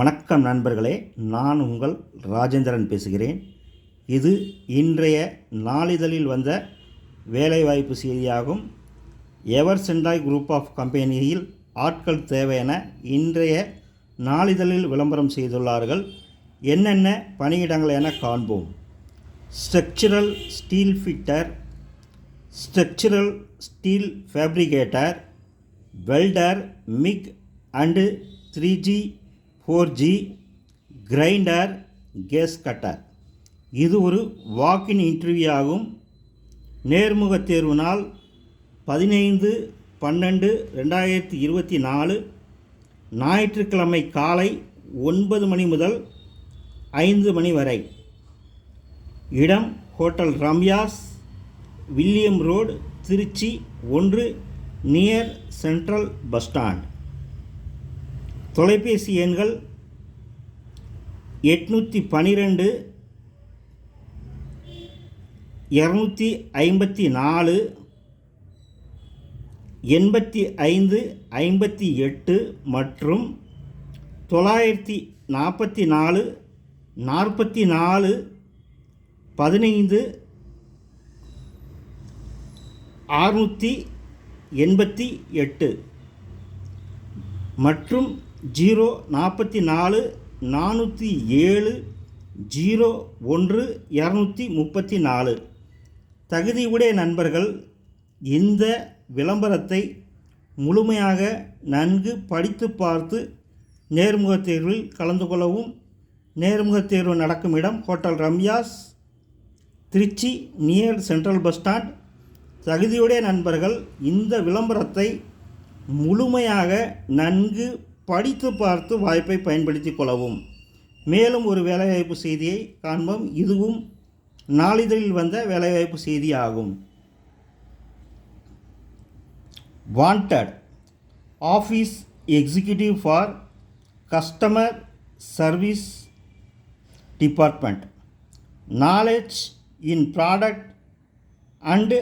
வணக்கம் நண்பர்களே நான் உங்கள் ராஜேந்திரன் பேசுகிறேன். இது இன்றைய நாளிதழில் வந்த வேலைவாய்ப்பு செய்தியாகும். எவர் சென்டாய் குரூப் ஆஃப் கம்பெனியில் ஆட்கள் தேவை என இன்றைய நாளிதழில் விளம்பரம் செய்துள்ளார்கள். என்னென்ன பணியிடங்கள் என காண்போம். Structural steel fitter structural steel fabricator welder MIG and three G four G grinder gas cutter. இது ஒரு வாக்கின் இன்டர்வியூ ஆகும். நேர்முக தேர்வு நாள் பதினைந்து பன்னெண்டு ரெண்டாயிரத்தி இருபத்தி நாலு ஞாயிற்றுக்கிழமை காலை ஒன்பது மணி முதல் ஐந்து மணி வரை. இடம் hotel Ramyas William road Trichy ஒன்று நியர் சென்ட்ரல் பஸ் ஸ்டாண்ட். தொலைபேசி எண்கள் எட்நூற்றி பன்னிரெண்டு இரநூத்தி ஐம்பத்தி நாலு எண்பத்தி ஐந்து ஐம்பத்தி எட்டு மற்றும் தொள்ளாயிரத்தி நாற்பத்தி நாலு நாற்பத்தி நாலு பதினைந்து அறுநூற்றி எண்பத்தி எட்டு மற்றும் ஜீரோ நாற்பத்தி நாலு நானூற்றி ஏழு ஜீரோ ஒன்று இரநூத்தி முப்பத்தி நாலு. தகுதியுடைய நண்பர்கள் இந்த விளம்பரத்தை முழுமையாக நன்கு படித்து பார்த்து நேர்முகத் தேர்வில் கலந்து கொள்ளவும். நேர்முகத் தேர்வு நடக்கும் இடம் hotel Ramyas Trichy near central bus stand. தகுதியுடைய நண்பர்கள் இந்த விளம்பரத்தை முழுமையாக நன்கு படித்து பார்த்து வாய்ப்பை பயன்படுத்தி கொள்ளவும். மேலும் ஒரு வேலைவாய்ப்பு செய்தியை காண்போம். இதுவும் நாளிதழில் வந்த வேலைவாய்ப்பு செய்தி ஆகும் wanted office executive for customer service department knowledge in product and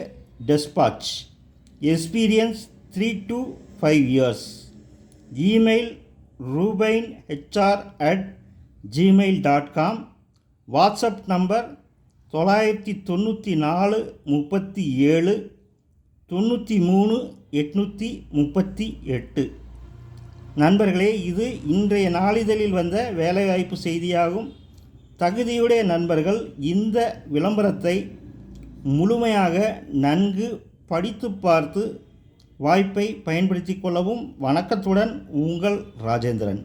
despatch experience three to five years email rubine HR at gmail dot com. WhatsApp number தொள்ளாயிரத்தி தொண்ணூற்றி நாலு முப்பத்தி ஏழு தொண்ணூற்றி மூணு எட்நூற்றி முப்பத்தி எட்டு நண்பர்களே இது இன்றைய நாளிதழில் வந்த வேலைவாய்ப்பு செய்தியாகும். தகுதியுடைய நண்பர்கள் இந்த விளம்பரத்தை முழுமையாக நன்கு படித்து பார்த்து வாய்ப்பை பயன்படுத்தி கொள்ளவும் வணக்கத்துடன் உங்கள் ராஜேந்திரன்.